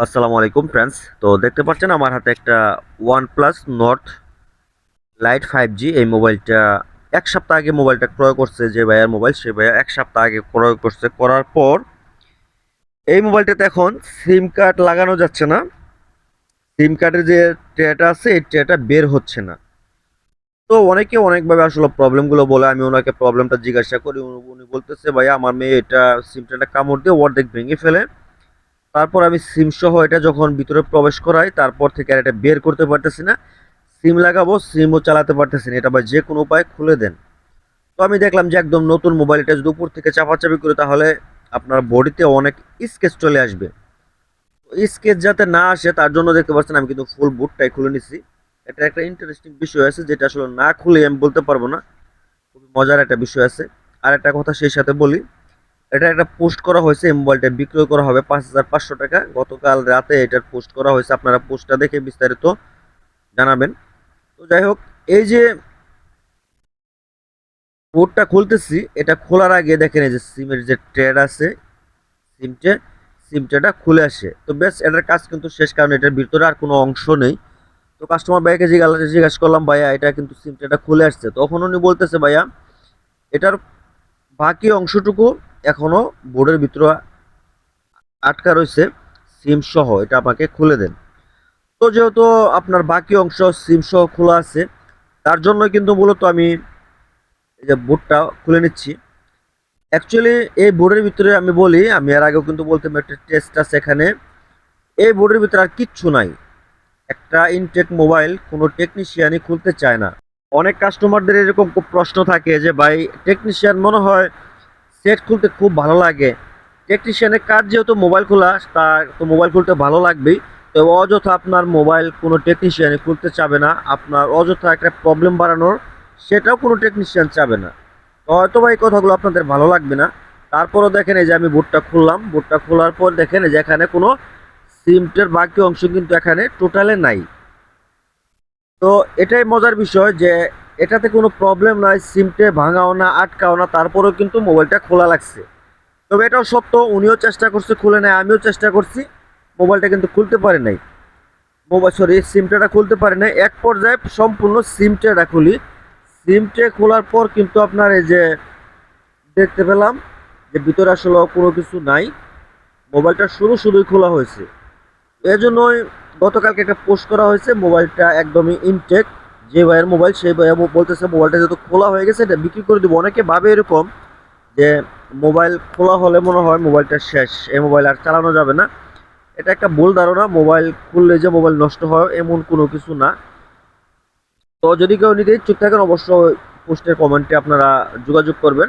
আসসালামু আলাইকুম ফ্রেন্ডস তো দেখতে পাচ্ছেন আমার হাতে একটা one plus Nord lite five G এই মোবাইলটা এক সপ্তাহ আগে মোবাইলটা ক্রয় করছে যে ভাইয়ার মোবাইল, সে ভাইয়া এক সপ্তাহ আগে ক্রয় করছে। করার পর এই মোবাইলটাতে এখন সিম কার্ড লাগানো যাচ্ছে না। সিম কার্ডের যে ট্রেটা আছে, এই ট্রেটা বের হচ্ছে না। তো অনেকে অনেকভাবে আসলে প্রবলেমগুলো বলে, আমি ওনাকে প্রবলেমটা জিজ্ঞাসা করি, উনি- বলতেছে, ভাইয়া, আমার মেয়ে এটা সিমটা কামড় দিয়ে অর্ধেক ভেঙে ফেলে। তারপর আমি সিম সহ এটা যখন ভিতরে প্রবেশ করাই, তারপর থেকে আর এটা বের করতে পারতেছি না। সিম লাগাবো, সিমও চালাতে পারতেছি না। এটা বা যে কোনো উপায় খুলে দেন। তো আমি দেখলাম যে একদম নতুন মোবাইল এটা যদি উপর থেকে চাপাচাপি করে, তাহলে আপনার বডিতে অনেক স্কেচ চলে আসবে। স্কেচ যাতে না আসে, তার জন্য দেখতে পাচ্ছেন আমি কিন্তু ফুল বুটটাই খুলে নিছি। এটা একটা ইন্টারেস্টিং বিষয় আছে, যেটা আসলে না খুলে আমি বলতে পারব না। খুবই মজার একটা বিষয় আছে। আর একটা কথা সেই সাথে বলি এটা একটা পোস্ট করা হয়েছে এই মোবাইলটা বিক্রয় করা হবে পাঁচ হাজার পাঁচশো টাকা। গতকাল রাতে এটার পোস্ট করা হয়েছে, আপনারা পোস্টটা দেখে বিস্তারিত জানাবেন। তো যাই হোক, এই যে পোর্টটা খুলতেছি, এটা খোলার আগে দেখেন এই যে সিমের যে ট্রেড আছে সিমটে সিমটাটা খুলে আসে। তো বেশ, এটার কাজ কিন্তু শেষ, কারণ এটার ভিতরে আর কোনো অংশ নেই। তো কাস্টমার ভাইকে জিজ্ঞাসা জিজ্ঞাসা করলাম, ভাইয়া, এটা কিন্তু সিমটাটা খুলে আসছে। তখন উনি বলতেছে, ভাইয়া, এটার বাকি অংশটুকু এখনও বোর্ডের ভিতরে আটকা রয়েছে সিম সহ, এটা আমাকে খুলে দেন। তো যেহেতু আপনার বাকি অংশ সিম সহ খোলা আছে, তার জন্য কিন্তু মূলত আমি এই যে বোর্ডটা খুলে নিচ্ছি। অ্যাকচুয়ালি এই বোর্ডের ভিতরে আমি বলি, আমি এর আগেও কিন্তু বলতাম, একটা টেস্ট আছে এখানে। এই বোর্ডের ভিতরে আর কিচ্ছু নাই। একটা ইনটেক মোবাইল কোনো টেকনিশিয়ানই খুলতে চায় না। অনেক কাস্টমারদের এরকম প্রশ্ন থাকে যে, ভাই টেকনিশিয়ান মনে হয় সেট খুলতে খুব ভালো লাগে। টেকনিশিয়ানের কাজ যেহেতু মোবাইল খোলা, তার তো মোবাইল খুলতে ভালো লাগবেই। তো অযথা আপনার মোবাইল কোনো টেকনিশিয়ানে খুলতে চাবে না। আপনার অযথা একটা প্রবলেম বাড়ানোর সেটাও কোনো টেকনিশিয়ান চাবে না। তো হয়তো বা এই কথাগুলো আপনাদের ভালো লাগবে না। তারপরও দেখেন এই যে আমি বুটটা খুললাম। বুটটা খোলার পর দেখেন এই যে এখানে কোনো সিমটের বাকি অংশ কিন্তু এখানে টোটালে নাই। তো এটাই মজার বিষয় যে এটাতে কোনো প্রবলেম নাই সিমটে ভাঙাও না, আটকাও না, তারপরেও কিন্তু মোবাইলটা খোলা লাগছে। তবে এটাও সত্য, উনিও চেষ্টা করছে খুলে নেয়, আমিও চেষ্টা করছি মোবাইলটা কিন্তু খুলতে পারে নাই। মোবাইল সরি সিমটাটা খুলতে পারে নাই। এক পর্যায়ে সম্পূর্ণ সিমটাটা খুলি। সিমটে খোলার পর কিন্তু আপনার এই যে দেখতে পেলাম যে ভিতরে আসলে কোনো কিছু নাই। মোবাইলটা শুরু শুধুই খোলা হয়েছে। এজন্যই গতকালকে একটা পোস্ট করা হয়েছে মোবাইলটা একদমই ইনটেক যে ভাইয়ের মোবাইল, সেই ভাইয়া বলতেছে মোবাইলটা যেহেতু খোলা হয়ে গেছে, এটা বিক্রি করে দেবো। অনেকে ভাবে এরকম যে মোবাইল খোলা হলে মনে হয় মোবাইলটা শেষ এই মোবাইল আর চালানো যাবে না। এটা একটা ভুল ধারণা, মোবাইল খুললে যে মোবাইল নষ্ট হয়, এমন কোনো কিছু না। তো যদি কেউ নিতে ইচ্ছুক থাকেন, অবশ্যই পোস্টের কমেন্টে আপনারা যোগাযোগ করবেন।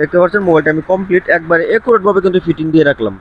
দেখতে পাচ্ছেন, মোবাইলটা আমি কমপ্লিট একবারে একুরেটভাবে কিন্তু ফিটিং দিয়ে রাখলাম।